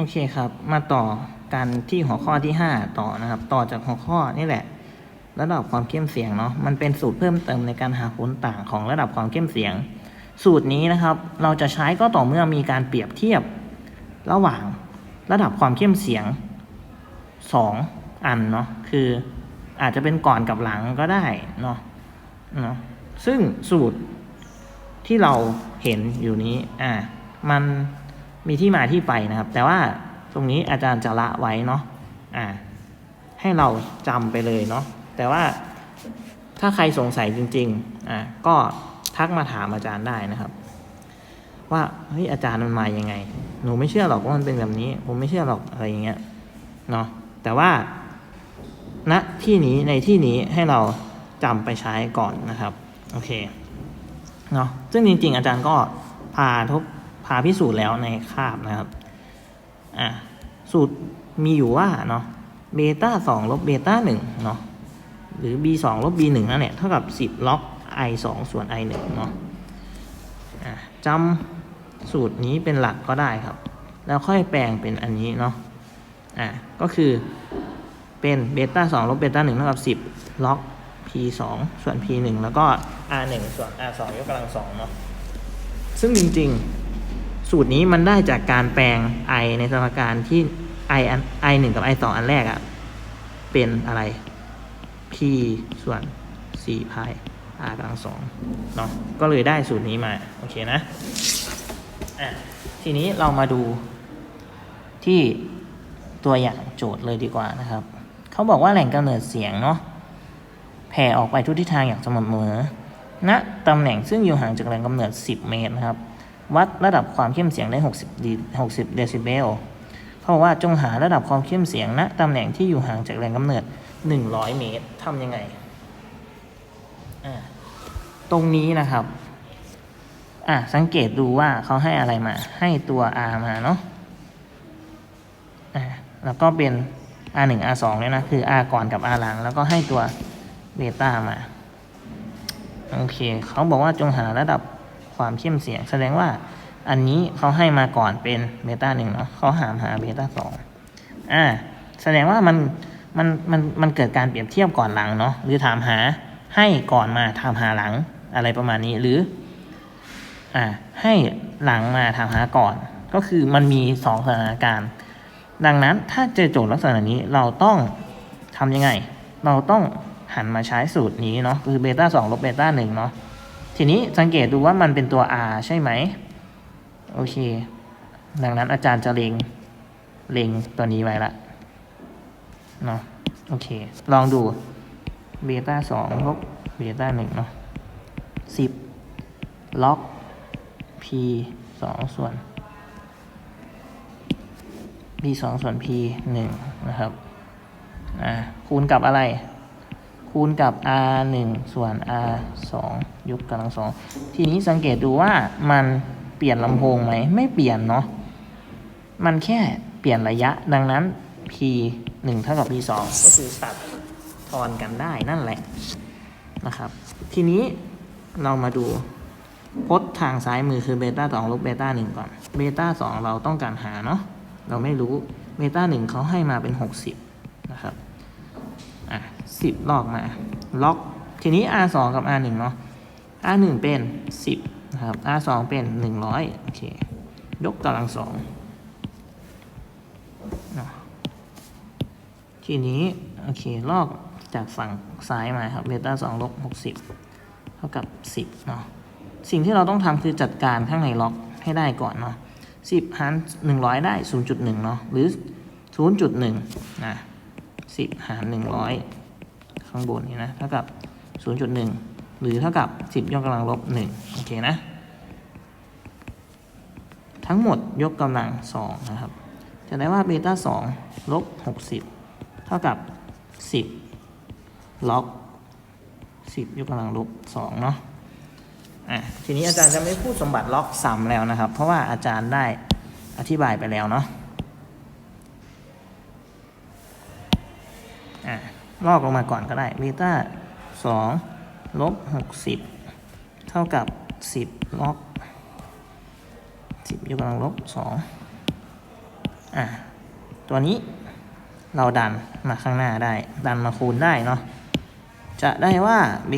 โอเคครับ มาต่อกันที่หัวข้อที่ 5 ต่อนะครับ ต่อจากหัวข้อนี่แหละ ระดับความเข้มเสียงเนาะ มันเป็นสูตรเพิ่มเติมในการหาผลต่างของระดับความเข้มเสียง สูตรนี้นะครับ เราจะใช้ก็ต่อเมื่อมีการเปรียบเทียบ ระหว่างระดับความเข้มเสียง 2 อันเนาะ คืออาจจะเป็นก่อนกับหลังก็ได้เนาะ เนาะ ซึ่งสูตรที่เราเห็นอยู่นี้ อ่า มัน มีที่มาที่ไปนะครับ แต่ว่าตรงนี้อาจารย์จะละไว้เนาะอ่า ให้เราจำไปเลยเนาะแต่ว่าถ้าใครสงสัยจริง ๆ อ่าก็ทักมาถามอาจารย์ได้นะครับ ว่าเฮ้ยอาจารย์มันมายังไง หนูไม่เชื่อหรอกว่ามันเป็นแบบนี้ ผมไม่เชื่อหรอกอะไรอย่างเงี้ยเนาะแต่ว่าณที่นี้ในที่นี้ให้เราจำไปใช้ก่อนนะครับ โอเคเนาะซึ่งจริง ๆ อาจารย์ก็พาทบ พาพิสูจน์แล้วในคาบนะครับอะสูตรมีอยู่ว่าเนาะเบต้าสองลบเบต้าหนึ่งเนาะหรือ b สองลบ b หนึ่งนั่นแหละเท่ากับสิบล็อก i สองส่วน i หนึ่งเนาะอะจำสูตรนี้เป็นหลักก็ได้ครับ แล้วค่อยแปลงเป็นอันนี้เนาะอะก็คือเป็นเบต้าสองลบเบต้าหนึ่งเท่ากับสิบล็อก p สองส่วน p หนึ่งแล้วก็ r หนึ่งส่วน r สองยกกำลังสองเนาะซึ่งจริง ๆ สูตรนี้มันได้จากการแปลง i ในสมการที่ i อัน i หนึ่งกับ i สองอันแรกอะเป็นอะไร p ส่วน4พาย r กำลังสองเนาะก็เลยได้สูตรนี้มา โอเคนะอะทีนี้เรามาดูที่ตัวอย่างโจทย์เลยดีกว่านะครับ เขาบอกว่าแหล่งกำเนิดเสียงเนาะแผ่ออกไปทุกทิศทางอย่างสม่ำเสมอณตำแหน่งซึ่งอยู่ห่างจากแหล่งกำเนิด 10 เมตรนะครับ วัดระดับความเข้มเสียงได้ 60ดี60 เดซิเบลเขาบอกว่าจงหาระดับความเข้มเสียงณตำแหน่งที่อยู่ห่างจากแหล่งกำเนิด 100 เมตรทำยังไง ตรงนี้นะครับ อะสังเกตดูว่าเขาให้อะไรมา ให้ตัว r มาเนาะอ่าแล้วก็เป็น r 1 r 2 เนี่ยนะ คือ r ก่อนกับ r หลัง แล้วก็ให้ตัวเบต้ามา โอเค เขาบอกว่าจงหาระดับ ความเข้มเสียง แสดงว่าอันนี้เขาให้มาก่อนเป็นเบต้าหนึ่งเนาะเขาหามหาเบต้าสองอ่าแสดงว่ามันมันมันมันเกิดการเปรียบเทียบก่อนหลังเนาะหรือถามหาให้ก่อนมาถามหาหลังอะไรประมาณนี้หรืออ่าให้หลังมาถามหาก่อน ก็คือมันมีสองสถานการณ์ ดังนั้นถ้าเจอโจทย์ลักษณะนี้เราต้องทำยังไง เราต้องหันมาใช้สูตรนี้เนาะคือเบต้าสองลบเบต้าหนึ่งเนาะ ทีนี้สังเกตดูว่ามันเป็นตัว r ใช่ไหมโอเค ดังนั้นอาจารย์จะเล็งเล็งตัวนี้ไว้ละเนาะโอเค ลองดูเบต้าสองลบเบต้าหนึ่งเนาะสิบล็อก p สองส่วน p สองส่วน p หนึ่งนะครับ อ่า คูณกับอะไร คูณกับ r หนึ่งส่วน r สองยกกำลังสองทีนี้สังเกตดูว่ามันเปลี่ยนลำโพงไหมไม่เปลี่ยนเนาะมันแค่เปลี่ยนระยะดังนั้น p หนึ่งเท่ากับ p สองก็คือตัดทอนกันได้นั่นแหละนะครับ ทีนี้เรามาดูพจน์ทางซ้ายมือคือเบต้าสองลบเบต้าหนึ่งก่อนเบต้าสองเราต้องการหาเนาะเราไม่รู้เบต้าหนึ่งเขาให้มาเป็นหกสิบนะครับ สิบลอกมา ล็อก ทีนี้ r สองกับ r หนึ่งเนาะ r หนึ่งเป็นสิบนะครับ r สองเป็นหนึ่งร้อยโอเค ยกกำลังสองเนาะทีนี้ โอเค ลอกจากฝั่งซ้ายมาครับเบต้าสองลบหกสิบเท่ากับสิบเนาะ สิ่งที่เราต้องทำคือจัดการข้างในล็อกให้ได้ก่อนเนาะสิบหารหนึ่งร้อยได้ศูนย์จุดหนึ่งเนาะ หรือศูนย์จุดหนึ่งนะสิบหารหนึ่งร้อย ข้างบนนี้นะเท่ากับศูนย์จุดหนึ่งหรือเท่ากับสิบยกกำลังลบหนึ่งโอเคนะ ทั้งหมดยกกำลังสองนะครับ จะได้ว่าเบต้าสองลบหกสิบเท่ากับสิบล็อกสิบยกกำลังลบสองเนาะอะทีนี้อาจารย์จะไม่พูดสมบัติล็อกซ้ำแล้วนะครับ เพราะว่าอาจารย์ได้อธิบายไปแล้วเนาะอะ ลอกลงมาก่อนก็ได้เบต้าสองลบหกสิบเท่ากับสิบล็อกสิบยกกำลังลบสองอะ ตัวนี้เราดันมาข้างหน้าได้ ดันมาคูณได้เนาะ จะได้ว่าเบ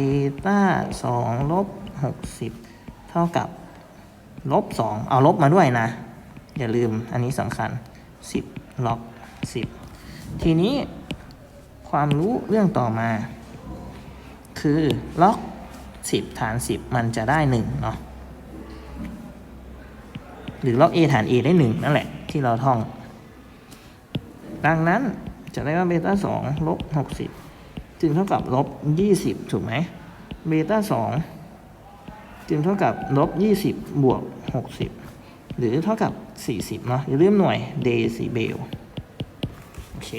ต้าสองลบหกสิบเท่ากับลบสองเอาลบมาด้วยนะ อย่าลืมอันนี้สำคัญสิบล็อกสิบทีนี้ ความรู้เรื่องต่อมา คือล็อกสิบฐานสิบมันจะได้หนึ่งเนาะหรือล็อก a ฐาน a ได้หนึ่งนั่นแหละที่เราท่อง ดังนั้นจะได้ว่าเบต้าสองลบหกสิบจึงเท่ากับลบยี่สิบถูกไหมเบต้าสองจึงเท่ากับลบยี่สิบบวกหกสิบหรือเท่ากับสี่สิบเนาะอย่าลืมหน่วยเดซิเบลโอเค